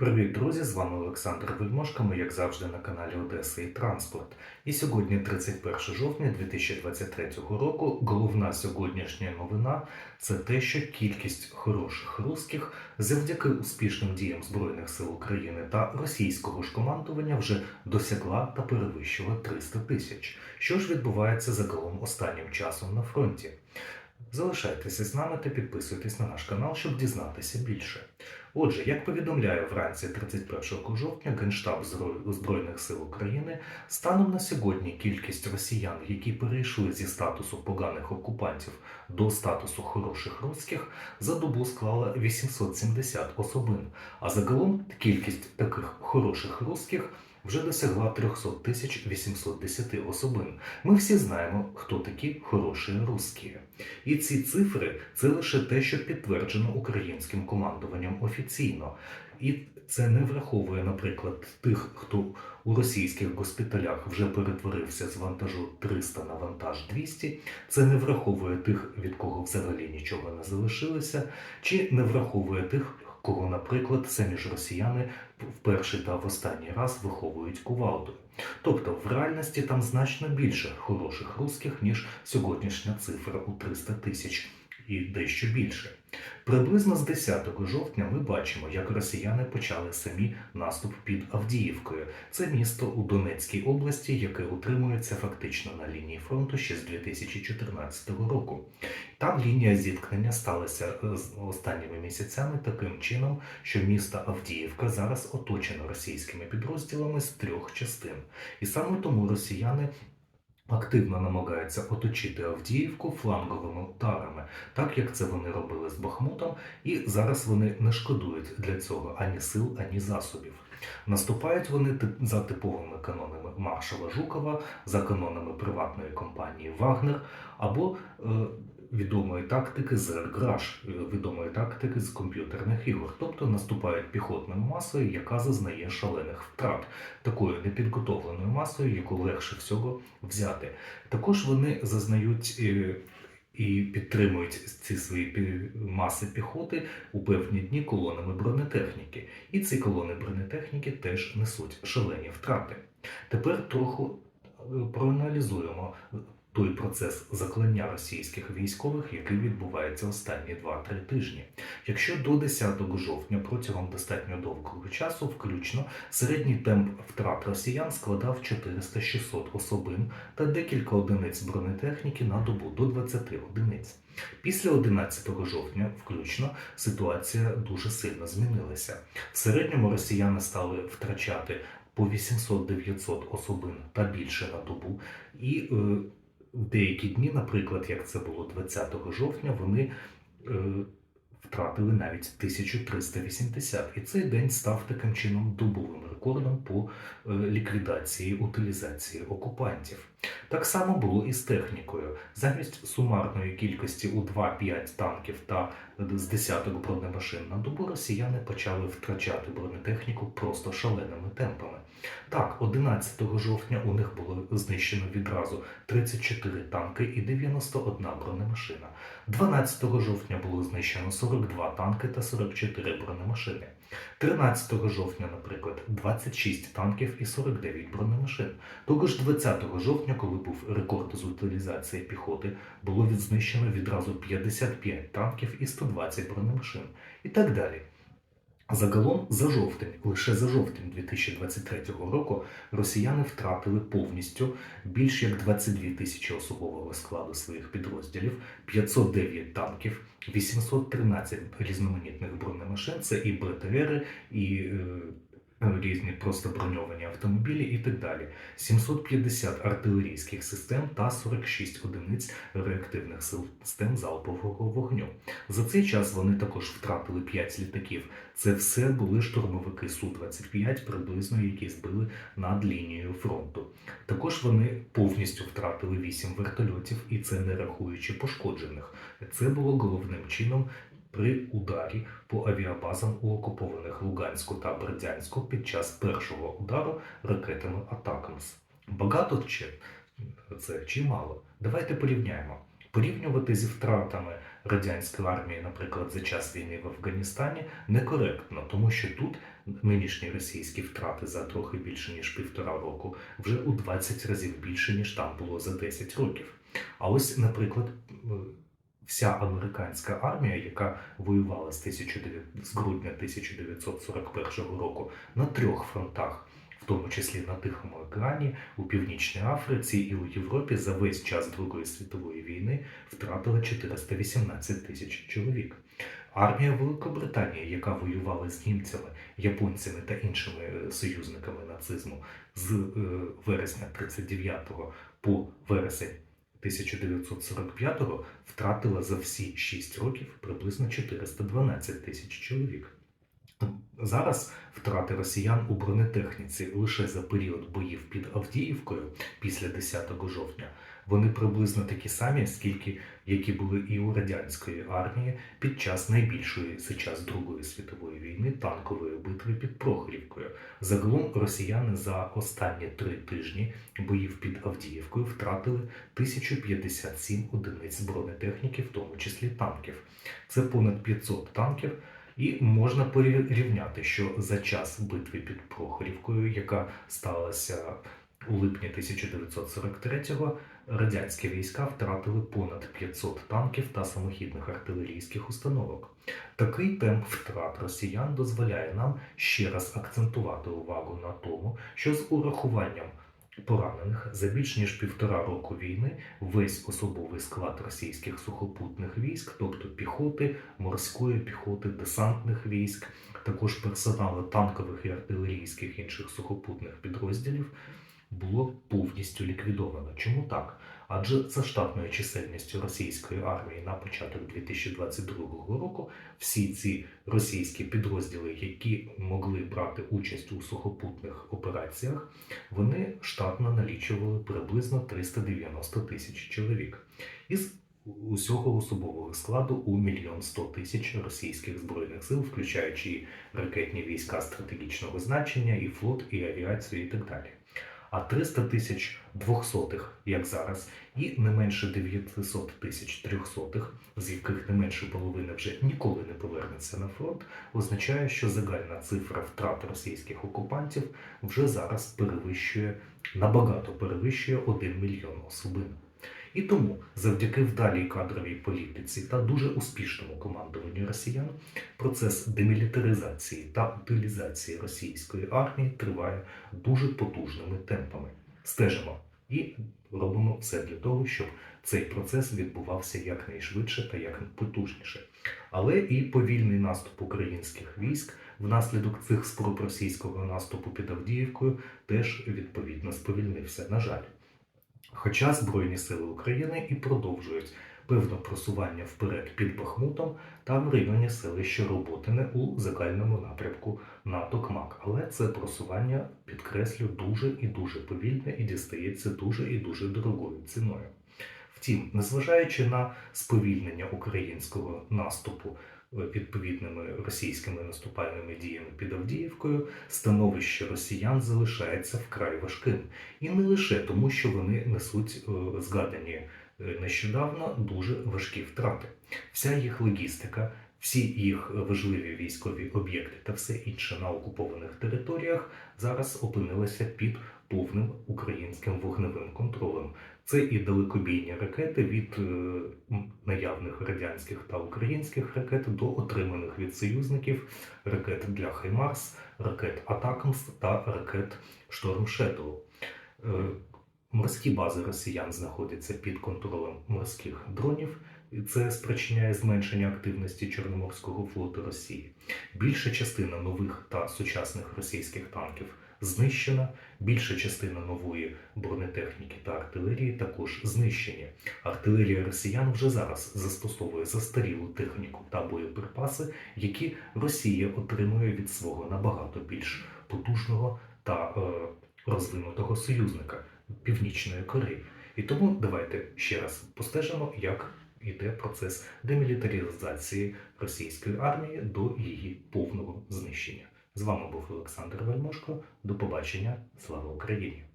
Привіт, друзі! З вами Олександр Вельмошко. Ми, як завжди, на каналі Одеса і Транспорт. І сьогодні, 31 жовтня 2023 року, головна сьогоднішня новина це те, що кількість хороших русських завдяки успішним діям Збройних сил України та російського ж командування вже досягла та перевищила 300 тисяч. Що ж відбувається загалом останнім часом на фронті? Залишайтеся з нами та підписуйтесь на наш канал, щоб дізнатися більше. Отже, як повідомляє вранці 31 жовтня Генштаб Зброй- Збройних сил України, станом на сьогодні кількість росіян, які перейшли зі статусу поганих окупантів до статусу хороших русських, за добу склала 870 особин. А загалом кількість таких хороших русських вже досягла 300 тисяч 810 особин. Ми всі знаємо, хто такі хороші русські. І ці цифри це лише те, що підтверджено українським командуванням офіційно. І це не враховує, наприклад, тих, хто у російських госпіталях вже перетворився з вантажу 300 на вантаж 200. Це не враховує тих, від кого взагалі нічого не залишилося, чи не враховує тих, кого, наприклад, самі ж росіяни в перший та в останній раз виховують кувалду. Тобто в реальності там значно більше хороших русських, ніж сьогоднішня цифра у 300 тисяч і дещо більше. Приблизно з 10 жовтня ми бачимо, як росіяни почали самі наступ під Авдіївкою. Це місто у Донецькій області, яке утримується фактично на лінії фронту ще з 2014 року. Там лінія зіткнення сталася е, останніми місяцями таким чином, що місто Авдіївка зараз оточено російськими підрозділами з трьох частин. І саме тому росіяни активно намагаються оточити Авдіївку фланговими ударами, так як це вони робили з Бахмутом, і зараз вони не шкодують для цього ані сил, ані засобів. Наступають вони за типовими канонами маршала Жукова, за канонами приватної компанії Вагнер або е, відомої тактики з Рграш, відомої тактики з комп'ютерних ігор, тобто наступають піхотною масою, яка зазнає шалених втрат, такою непідготовленою масою, яку легше всього взяти. Також вони зазнають. е, І підтримують ці свої маси піхоти у певні дні колонами бронетехніки. І ці колони бронетехніки теж несуть шалені втрати. Тепер трохи е, проаналізуємо той процес заклання російських військових, який відбувається останні 2-3 тижні. Якщо до 10 жовтня протягом достатньо довгого часу, включно, середній темп втрат росіян складав 400-600 особин та декілька одиниць бронетехніки на добу до 20 одиниць. Після 11 жовтня, включно, ситуація дуже сильно змінилася. В середньому росіяни стали втрачати по 800-900 особин та більше на добу, і е, в деякі дні, наприклад, як це було 20 жовтня, вони е, втратили навіть 1380. І цей день став таким чином добовим рекордом по е, ліквідації утилізації окупантів. Так само було і з технікою. Замість сумарної кількості у 2-5 танків та з десяток бронемашин на добу росіяни почали втрачати бронетехніку просто шаленими темпами. Так, 11 жовтня у них було знищено відразу 34 танки і 91 бронемашина. 12 жовтня було знищено 42 танки та 44 бронемашини. 13 жовтня, наприклад, 26 танків і 49 бронемашин. Того ж 20 жовтня, коли був рекорд з утилізації піхоти, було відзнищено відразу 55 танків і 120 бронемашин. І так далі. Загалом за жовтень, лише за жовтень 2023 року, росіяни втратили повністю більш як 22 тисячі особового складу своїх підрозділів, 509 танків, 813 різноманітних бронемашин, це і БТРи, і е, різні просто броньовані автомобілі і так далі. 750 артилерійських систем та 46 одиниць реактивних систем залпового вогню. За цей час вони також втратили 5 літаків. Це все були штурмовики Су-25, приблизно які збили над лінією фронту. Також вони повністю втратили 8 вертольотів, і це не рахуючи пошкоджених. Це було головним чином при ударі по авіабазам у окупованих Луганську та Бердянську під час першого удару ракетами Атакамс. Багато чи це чи мало? Давайте порівняємо. Порівнювати зі втратами радянської армії, наприклад, за час війни в Афганістані, некоректно, тому що тут нинішні російські втрати за трохи більше ніж півтора року вже у 20 разів більше, ніж там було за 10 років. А ось, наприклад, вся американська армія, яка воювала з, 1900 з грудня 1941 року на трьох фронтах, в тому числі на Тихому океані, у Північній Африці і у Європі за весь час Другої світової війни втратила 418 тисяч чоловік. Армія Великобританії, яка воювала з німцями, японцями та іншими е, союзниками нацизму з е, вересня 39 по вересень 1945 втратила за всі 6 років приблизно 412 тисяч чоловік. Зараз втрати росіян у бронетехніці лише за період боїв під Авдіївкою після 10 жовтня вони приблизно такі самі, скільки які були і у радянської армії під час найбільшої за час Другої світової війни танкової битви під Прохорівкою. Загалом росіяни за останні три тижні боїв під Авдіївкою втратили 1057 одиниць бронетехніки, в тому числі танків. Це понад 500 танків. І можна порівняти, що за час битви під Прохорівкою, яка сталася у липні 1943-го, радянські війська втратили понад 500 танків та самохідних артилерійських установок. Такий темп втрат росіян дозволяє нам ще раз акцентувати увагу на тому, що з урахуванням поранених за більш ніж півтора року війни весь особовий склад російських сухопутних військ, тобто піхоти, морської піхоти, десантних військ, також персоналу танкових і артилерійських інших сухопутних підрозділів, було повністю ліквідовано. Чому так? Адже за штатною чисельністю російської армії на початок 2022 року всі ці російські підрозділи, які могли брати участь у сухопутних операціях, вони штатно налічували приблизно 390 тисяч чоловік. Із усього особового складу у мільйон сто тисяч російських збройних сил, включаючи ракетні війська стратегічного значення, і флот, і авіацію, і так далі. А 300 тисяч двохсотих, як зараз, і не менше 900 тисяч трьохсотих, з яких не менше половини вже ніколи не повернеться на фронт, означає, що загальна цифра втрат російських окупантів вже зараз перевищує набагато перевищує 1 мільйон особин. І тому, завдяки вдалій кадровій політиці та дуже успішному командуванню росіян, процес демілітаризації та утилізації російської армії триває дуже потужними темпами. Стежимо і робимо все для того, щоб цей процес відбувався якнайшвидше та якнайпотужніше. Але і повільний наступ українських військ внаслідок цих спроб російського наступу під Авдіївкою теж відповідно сповільнився. На жаль. Хоча Збройні Сили України і продовжують певне просування вперед під Бахмутом та в районі селища Роботине у загальному напрямку на Токмак. Але це просування, підкреслю, дуже і дуже повільне і дістається дуже і дуже дорогою ціною. Втім, незважаючи на сповільнення українського наступу відповідними російськими наступальними діями під Авдіївкою, становище росіян залишається вкрай важким. І не лише тому, що вони несуть е, згадані е, нещодавно дуже важкі втрати. Вся їх логістика, всі їх важливі військові об'єкти та все інше на окупованих територіях зараз опинилися під повним українським вогневим контролем. Це і далекобійні ракети від е, наявних радянських та українських ракет до отриманих від союзників ракет для Хаймарс, ракет Атакамс та ракет Шторм Shadow. Е, Морські бази росіян знаходяться під контролем морських дронів, і це спричиняє зменшення активності Чорноморського флоту Росії. Більша частина нових та сучасних російських танків знищена, більша частина нової бронетехніки та артилерії також знищені. Артилерія росіян вже зараз застосовує застарілу техніку та боєприпаси, які Росія отримує від свого набагато більш потужного та е, розвинутого союзника Північної Кореї. І тому давайте ще раз постежимо, як йде процес демілітаризації російської армії до її повного знищення. З вами був Олександр Вельмошко. До побачення. Слава Україні!